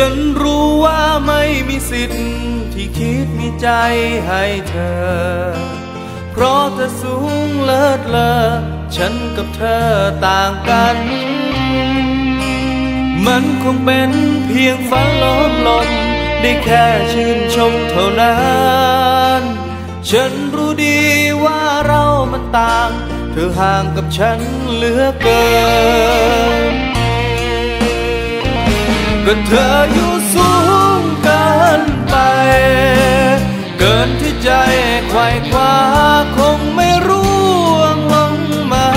ฉันรู้ว่าไม่มีสิทธิ์ที่คิดมีใจให้เธอ เพราะเธอสูงเลิศเลอฉันกับเธอต่างกัน มันคงเป็นเพียงฝันล้มลนได้แค่ชื่นชมเท่านั้น ฉันรู้ดีว่าเรามันต่าง เธอห่างกับฉันเหลือเกิน ก็เธออยู่สูงเกินไป เกินที่ใจไขว่คว้าคงไม่ร่วงลงมา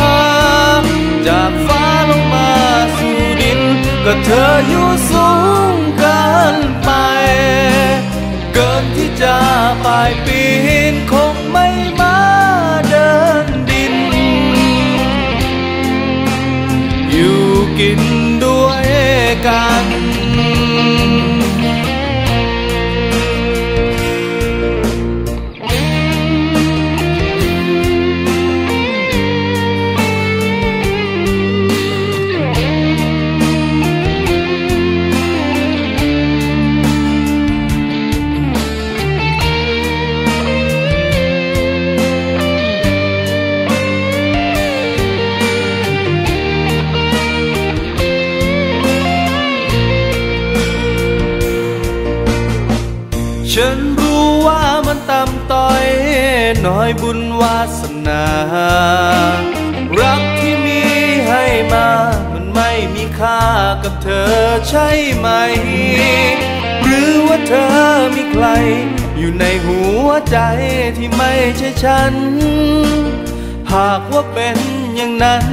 จากฟ้าลงมาสู่ดิน ก็เธออยู่สูงเกินไป เกินที่จะปลายปีนคงไม่มาเดินดิน อยู่กินด้วยกัน ฉันรู้ว่ามันต่ำต้อยน้อยบุญวาสนา รักที่มีให้มา มันไม่มีค่ากับเธอใช่ไหม หรือว่าเธอมีใคร อยู่ในหัวใจที่ไม่ใช่ฉัน หากว่าเป็นอย่างนั้น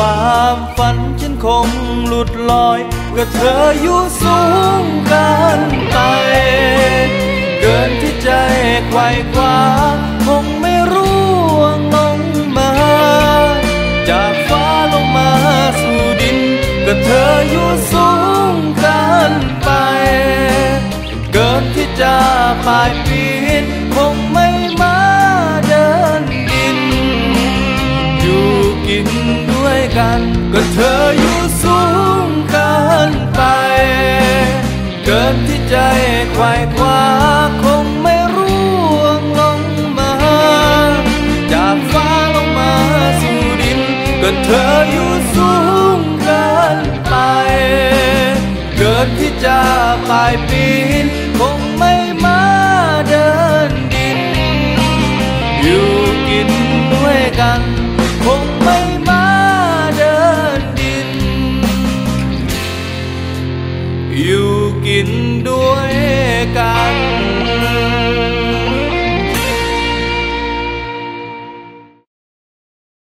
ความฝันฉันคงหลุดลอยก็เธออยู่สูงกินไปเกินที่ใจไขว่คว้าคงไม่ร่วงลงมา จากฟ้าลงมาสู่ดิน ก็เธออยู่สูงกินไป เกินที่จะปลายปีนคงไม่มาเดินดิน อยู่กิน กัน ก็เธออยู่สูงเกินไป เกินที่ใจไขว่คว้าคงไม่ร่วงลงมา จากฟ้าลงมาสู่ดิน ก็เธออยู่สูงเกินไป เกินที่จะปลายปีนคงไม่มาเดินดิน อยู่กินด้วยกัน chín đuôi càng